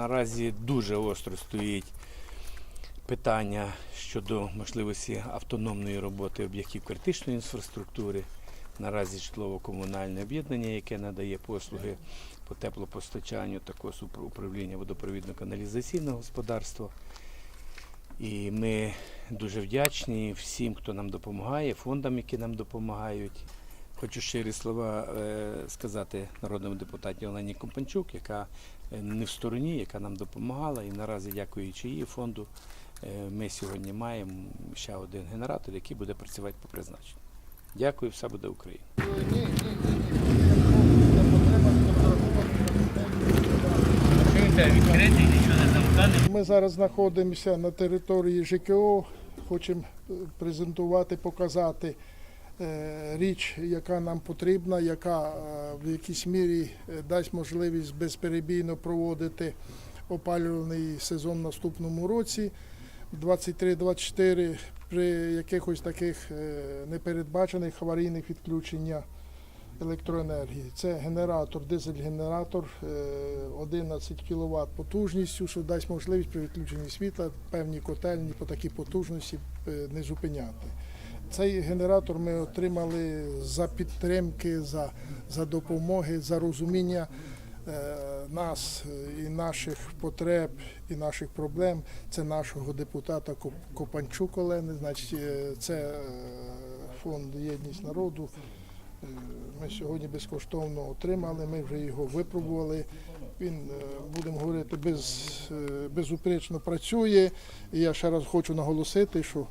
Наразі дуже остро стоїть питання щодо можливості автономної роботи об'єктів критичної інфраструктури. Наразі житлово-комунальне об'єднання, яке надає послуги по теплопостачанню, також управління водопровідно-каналізаційного господарства. І ми дуже вдячні всім, хто нам допомагає, фондам, які нам допомагають. Хочу щирі слова е, сказати народному депутаті Олені Компанчук, яка е, не в стороні, яка нам допомагала. І наразі, дякуючи її фонду, е, ми сьогодні маємо ще один генератор, який буде працювати по призначенню. Дякую, все буде Україна. Ми зараз знаходимося на території ЖКО, хочемо презентувати, показати річ, яка нам потрібна, яка е, в якійсь мірі е, дасть можливість безперебійно проводити опалювальний сезон в наступному році. 23-24 при якихось таких е, непередбачених аварійних відключення електроенергії. Це генератор, дизель-генератор е, 11 кВт потужністю, що дасть можливість при відключенні світла певні котельні по такій потужності е, не зупиняти. Цей генератор ми отримали за підтримки, за, за допомоги, за розуміння е, нас і наших потреб, і наших проблем. Це нашого депутата Копанчук Олени, значить, е, це е, фонд Єдність народу. Ми сьогодні безкоштовно отримали, ми вже його випробували. Він, будемо говорити, без, безупречно працює. І я ще раз хочу наголосити, що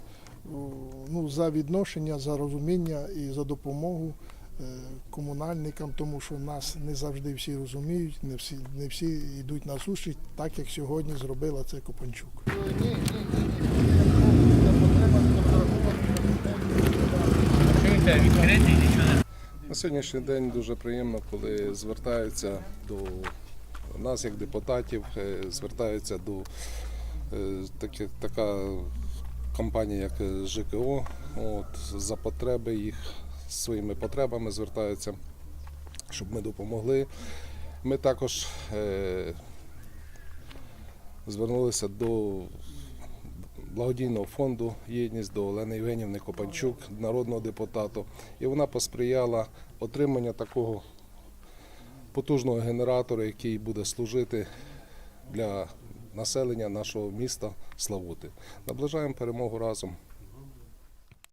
ну, за відношення, за розуміння і за допомогу е, комунальникам, тому що нас не завжди всі розуміють, не всі, не всі йдуть на зустріч, так як сьогодні зробила це Копанчук. На сьогоднішній день дуже приємно, коли звертаються до нас, як депутатів, е, звертаються до е, така компанія, як ЖКО, от, за потреби їх своїми потребами звертаються, щоб ми допомогли. Ми також е, звернулися до благодійного фонду Єдність до Олени Євгенівни Копанчук, народного депутата, і вона посприяла отриманню такого потужного генератора, який буде служити для населення нашого міста Славути. Наближаємо перемогу разом.